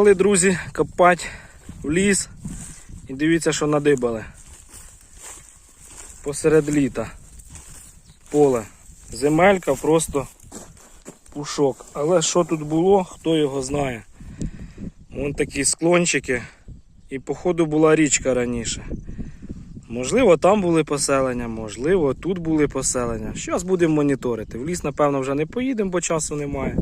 Приїхали, друзі, копати в ліс. І дивіться, що надибали. Посеред літа. Поле. Земелька просто пушок. Але що тут було, хто його знає. Вон такі склончики. І походу була річка раніше. Можливо, там були поселення, можливо, тут були поселення. Зараз будемо моніторити. В ліс, напевно, вже не поїдемо, бо часу немає.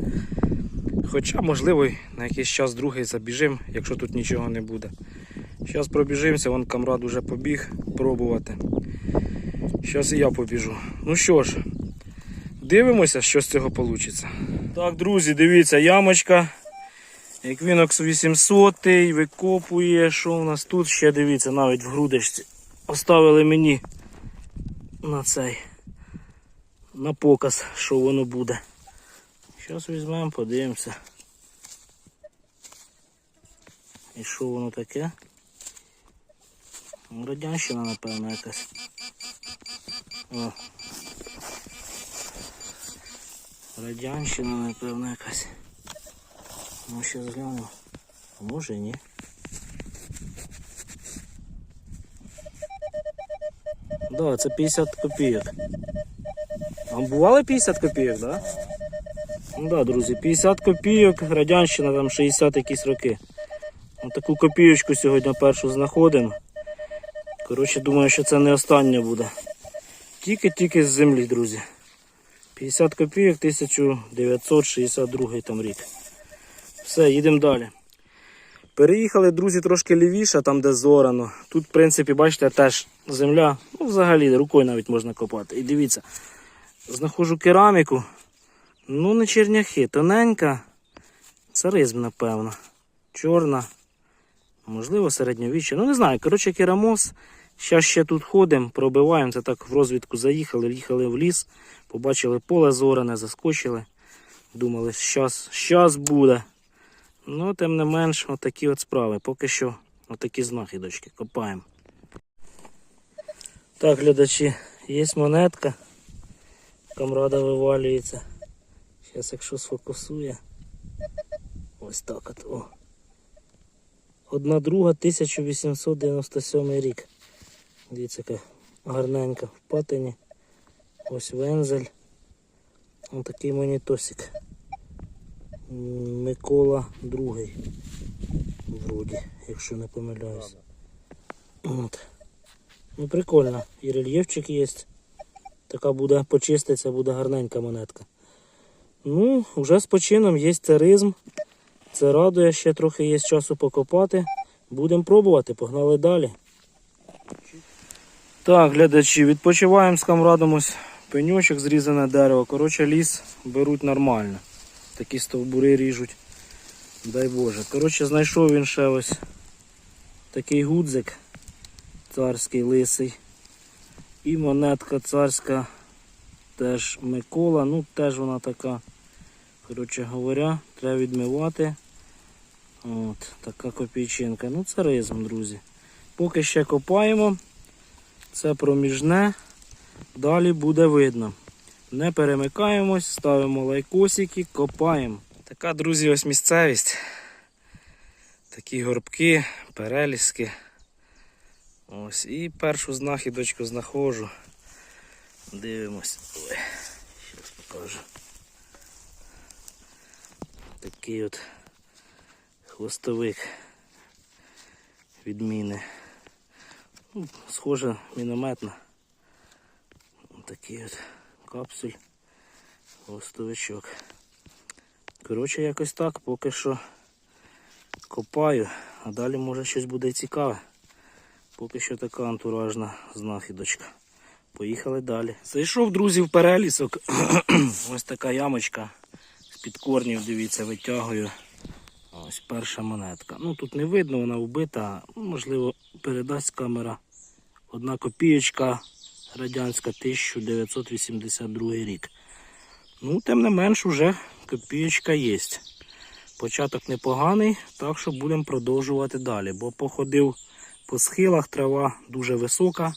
Хоча, можливо, на якийсь час другий забіжимо, якщо тут нічого не буде. Зараз пробіжимося, вон камрад уже побіг пробувати. Зараз і я побіжу. Ну що ж, дивимося, що з цього вийде. Так, друзі, дивіться, ямочка. Equinox 800 викопує. Що у нас тут? Ще дивіться, навіть в грудочці. Оставили мені на цей на показ, що воно буде. Зараз візьмемо, подивимося. І що воно таке? Ну, Радянщина, напевно, якась. О. Радянщина, напевно, якась. Ну, ще згляну. А може ні. Да, це 50 копійок. А бували 50 копійок, да? Ну да, друзі, 50 копійок, радянщина там 60 якісь роки. Ось таку копійочку сьогодні першу знаходимо. Коротше, думаю, що це не остання буде. Тільки-тільки з землі, друзі. 50 копійок, 1962 там рік. Все, їдемо далі. Переїхали, друзі, трошки лівіше, там де зорано. Тут, в принципі, бачите, теж земля, ну взагалі рукою навіть можна копати. І дивіться, знаходжу кераміку. Ну, не черняхи, тоненька. Царизм, напевно. Чорна. Можливо, середньовіччя. Ну, не знаю. Коротше, керамос. Зараз ще тут ходимо, пробиваємо. Це так в розвідку заїхали, їхали в ліс, побачили поле зоране, заскочили. Думали, щас, щас буде. Ну, тим не менш, отакі от справи. Поки що отакі знахідочки. Копаємо. Так, глядачі, є монетка. Камрада вивалюється. Зараз, якщо сфокусує. Ось так от. О. Одна друга 1897 рік. Дивіться, яка гарненька в патині. Ось вензель. Ось такий монітосик. Микола другий. Вроді, якщо не помиляюсь. От. Ну прикольно. І рельєфчик є. Така буде почиститься, буде гарненька монетка. Ну, вже з почином є царизм. Це радує, ще трохи є часу покопати. Будемо пробувати, погнали далі. Так, глядачі, відпочиваємо з камрадом ось пеньочок, зрізане дерево. Коротше, ліс беруть нормально. Такі стовбури ріжуть. Дай Боже. Коротше, знайшов він ще ось такий гудзик царський лисий. І монетка царська теж Микола, ну теж вона така. Коротше говоря, треба відмивати. От, така копійчинка. Ну, це ризм, друзі. Поки ще копаємо. Це проміжне. Далі буде видно. Не перемикаємось, ставимо лайкосики, копаємо. Така, друзі, ось місцевість. Такі горбки, переліски. Ось. І першу знахідочку знаходжу. Дивимось. Ой, зараз покажу. Такий от хвостовик відміни. Ну, схоже мінометна. Такий от капсуль, хвостовичок. Коротше, якось так, поки що копаю, а далі може щось буде цікаве. Поки що така антуражна знахідочка. Поїхали далі. Зайшов, друзі, в перелісок. Ось така ямочка. З-під корнів, дивіться, витягую. Ось перша монетка. Ну тут не видно, вона вбита. Можливо, передасть камера. Одна копієчка радянська 1982 рік. Ну, тим не менш, уже копієчка є. Початок непоганий, так що будемо продовжувати далі. Бо походив по схилах, трава дуже висока,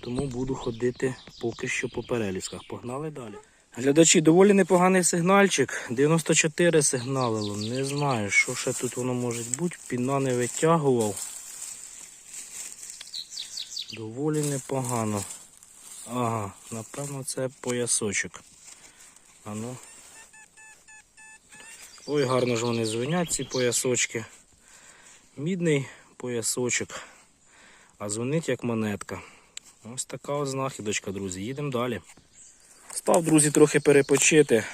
тому буду ходити поки що по перелісках. Погнали далі. Глядачі, доволі непоганий сигнальчик. 94 сигналило. Не знаю, що ще тут воно може бути. Піна не витягував. Доволі непогано. Ага, напевно, це поясочок. А ну. Ой, гарно ж вони звенять, ці поясочки. Мідний поясочок. А дзвонить як монетка. Ось така от знахідочка, друзі. Їдемо далі. Став, друзі, трохи перепочити.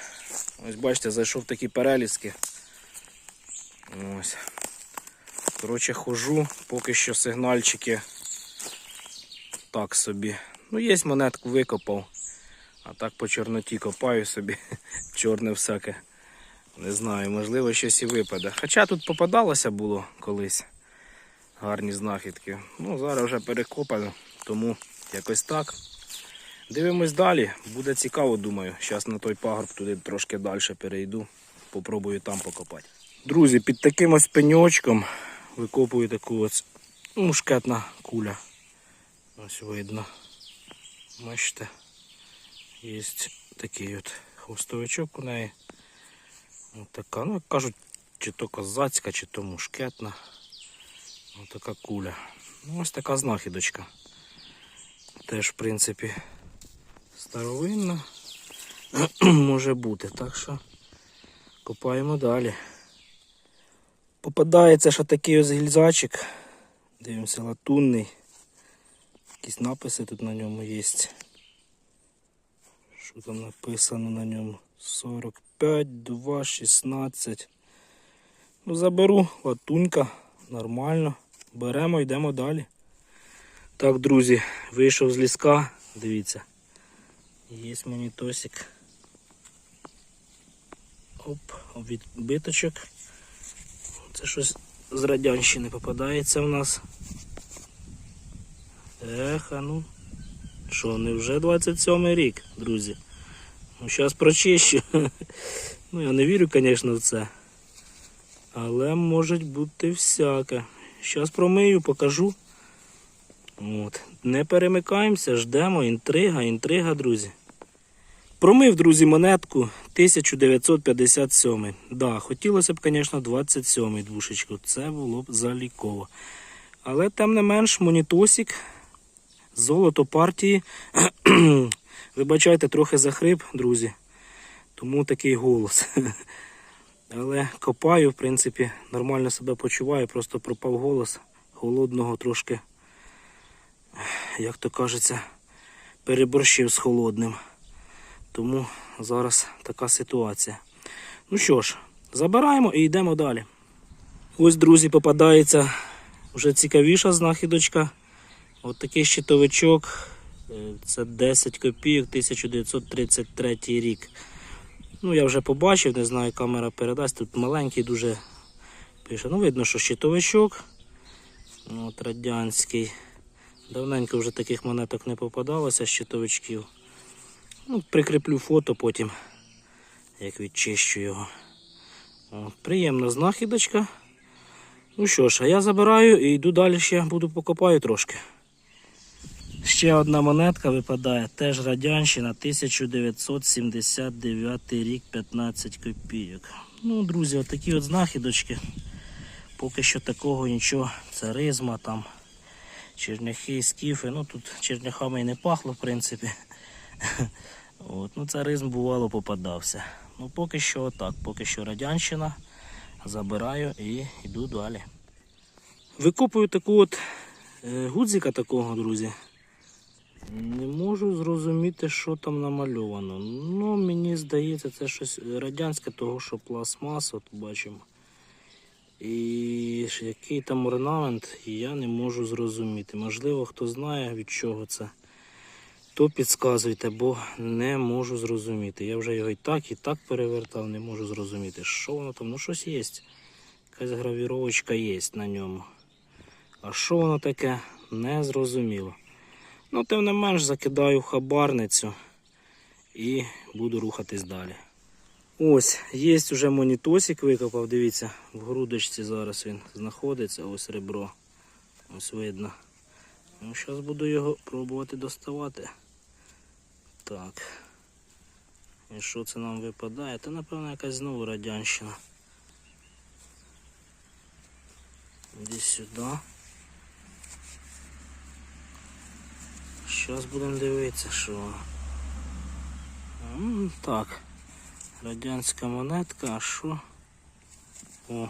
Ось бачите, зайшов такі перелізки. Ось. Коротше, хожу, поки що сигнальчики так собі. Ну, є монетку викопав. А так по чорноті копаю собі. Чорне всяке. Не знаю, можливо, щось і випаде. Хоча тут попадалося було колись гарні знахідки. Ну, зараз вже перекопано, тому якось так. Дивимось далі. Буде цікаво, думаю. Зараз на той пагорб туди трошки далі перейду. Попробую там покопати. Друзі, під таким ось пеньочком викопую таку ось мушкетна куля. Ось видно. Бачите, є такий от хвостовичок у неї. Ось така, ну як кажуть, чи то козацька, чи то мушкетна. Ось така куля. Ну, ось така знахідочка. Теж, в принципі, старовинна може бути. Так що копаємо далі. Попадається ще такий ось гільзачик. Дивимося, латунний. Якісь написи тут на ньому є. Що там написано на ньому? 45, 2, 16. Ну, заберу латунька, нормально. Беремо, йдемо далі. Так, друзі, вийшов з ліска. Дивіться. Є монітосик. Оп, відбиточок. Це щось з радянщини попадається в нас. Ех, а ну. Що, не вже 27 рік, друзі. Ну, зараз прочищу. Ну, я не вірю, звісно, в це. Але може бути всяке. Зараз промию, покажу. От. Не перемикаємося, ждемо. Інтрига, інтрига, друзі. Промив, друзі, монетку 1957. Да, хотілося б, звісно, 27 двушечку. Це було б заліково. Але тим не менш, монітосик, золото партії. Вибачайте, трохи захрип, друзі. Тому такий голос. Але копаю, в принципі, нормально себе почуваю, просто пропав голос. Холодного трошки, як то кажеться, переборщив з холодним. Тому зараз така ситуація. Ну що ж, забираємо і йдемо далі. Ось, друзі, попадається вже цікавіша знахідочка. От такий щитовичок. Е, Це 10 копійок 1933 рік. Ну, я вже побачив, не знаю, камера передасть. Тут маленький дуже пише. Ну, видно, що щитовичок. От радянський. Давненько вже таких монеток не попадалося, щитовичків. Ну, прикріплю фото потім, як відчищу його. От, приємна знахідочка. Ну що ж, а я забираю і йду далі ще буду покопаю трошки. Ще одна монетка випадає, теж радянщина, 1979 рік, 15 копійок. Ну, друзі, отакі от знахідочки. Поки що такого нічого, царизма там, черняхи, скіфи. Ну тут черняхами і не пахло, в принципі. От, ну царизм бувало попадався. Ну поки що отак, поки що радянщина. Забираю і йду далі. Викопую таку от е, гудзика такого, друзі. Не можу зрозуміти, що там намальовано. Ну, мені здається, це щось радянське, того що пластмас, от бачимо. І який там орнамент, я не можу зрозуміти. Можливо, хто знає від чого це, то підказуйте, бо не можу зрозуміти. Я вже його і так, і так перевертав, не можу зрозуміти, що воно там, ну щось є. Якась гравіровочка є на ньому. А що воно таке, не зрозуміло. Ну, тим не менш закидаю хабарницю і буду рухатись далі. Ось, є вже монітосик викопав, дивіться, в грудочці зараз він знаходиться, ось ребро. Ось видно. Ну, зараз буду його пробувати доставати. Так. І що це нам випадає? Та напевно якась знову радянщина. Іди сюди. Зараз будемо дивитися, що. Так. Радянська монетка, а що? О,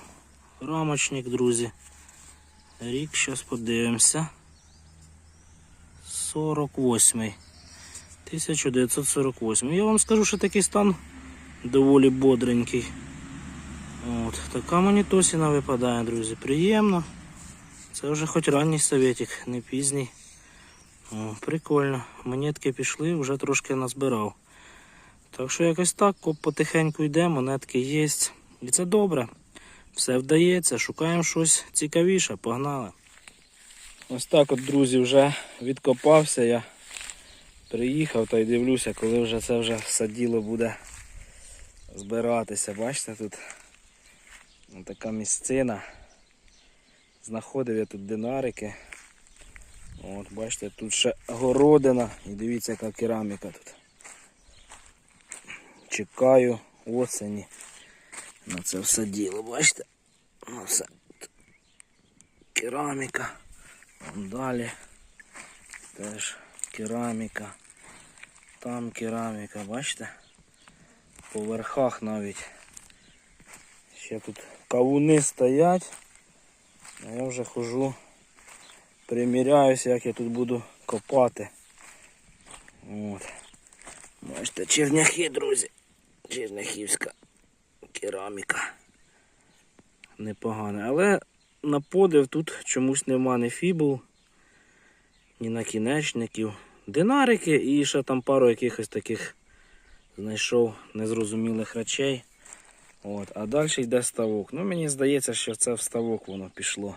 рамочник, друзі. Рік, зараз подивимося. 48. 1948. Я вам скажу, що такий стан доволі бодренький. От, така монітосіна випадає, друзі. Приємно. Це вже хоч ранній советик, не пізній. О, прикольно. Монетки пішли, вже трошки назбирав. Так що якось так, потихеньку йде, монетки є. І це добре. Все вдається, шукаємо щось цікавіше, погнали. Ось так от, друзі, вже відкопався я. Приїхав та й дивлюся, коли вже це вже все діло буде збиратися. Бачите, тут така місцина. Знаходив я тут динарики. От, бачите, тут ще городина. І дивіться, яка кераміка тут. Чекаю осені на це все діло, бачите? Ну, все. Кераміка. Вон далі теж кераміка. Там кераміка, бачите? По верхах навіть. Ще тут кавуни стоять. А я вже хожу, приміряюся, як я тут буду копати. От. Бачите, черняхи, друзі. Черняхівська кераміка. Непогана. Але на подив тут чомусь нема ні фібул, ні накінечників. Динарики і ще там пару якихось таких знайшов незрозумілих речей. От, а далі йде ставок. Ну мені здається, що це в ставок воно пішло.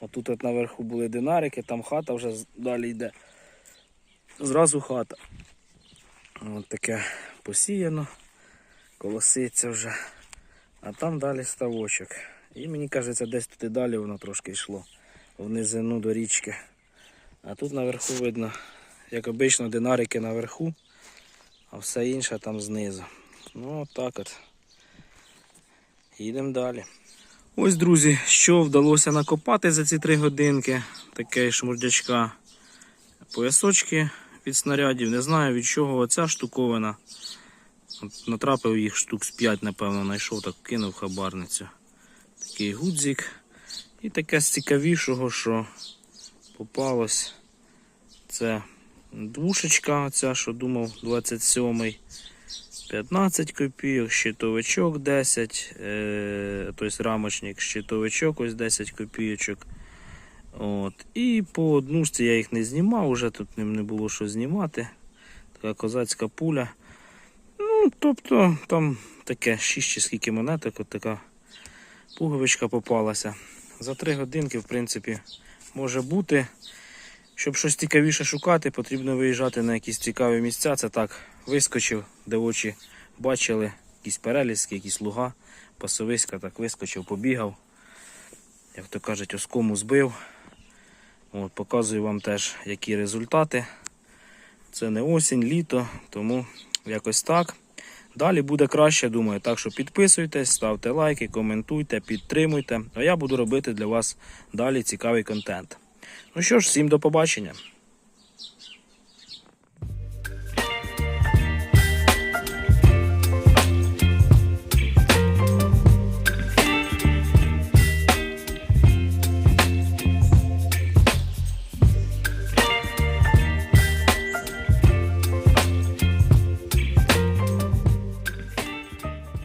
Отут от наверху були динарики, там хата вже далі йде. Зразу хата. От таке посіяно, колоситься вже. А там далі ставочок. І мені кажеться, десь туди далі воно трошки йшло. В низину до річки. А тут наверху видно, як обично, динарики наверху, а все інше там знизу. Ну, отак от. Їдемо далі. Ось, друзі, що вдалося накопати за ці три годинки. Таке шмурдячка. Поясочки від снарядів. Не знаю від чого оця штуковина. Натрапив їх штук з 5, напевно, знайшов, так кинув хабарницю. Такий гудзик. І таке з цікавішого, що попалось. Це двушечка, оця, що думав, 27-й. 15 копійок, щитовичок 10, е, тобто рамочник, щитовичок ось 10 копійочок. От. І по однушці я їх не знімав, вже тут не було що знімати. Така козацька пуля. Ну, тобто там таке 6 чи скільки монеток, от така пуговичка попалася. За 3 годинки, в принципі, може бути. Щоб щось цікавіше шукати, потрібно виїжджати на якісь цікаві місця. Це так, вискочив, де очі бачили, якісь перелізки, якісь луга, пасовиська, так вискочив, побігав. Як то кажуть, оскому збив. От, показую вам теж, які результати. Це не осінь, літо, тому якось так. Далі буде краще, думаю. Так що підписуйтесь, ставте лайки, коментуйте, підтримуйте. А я буду робити для вас далі цікавий контент. Ну що ж, всім до побачення.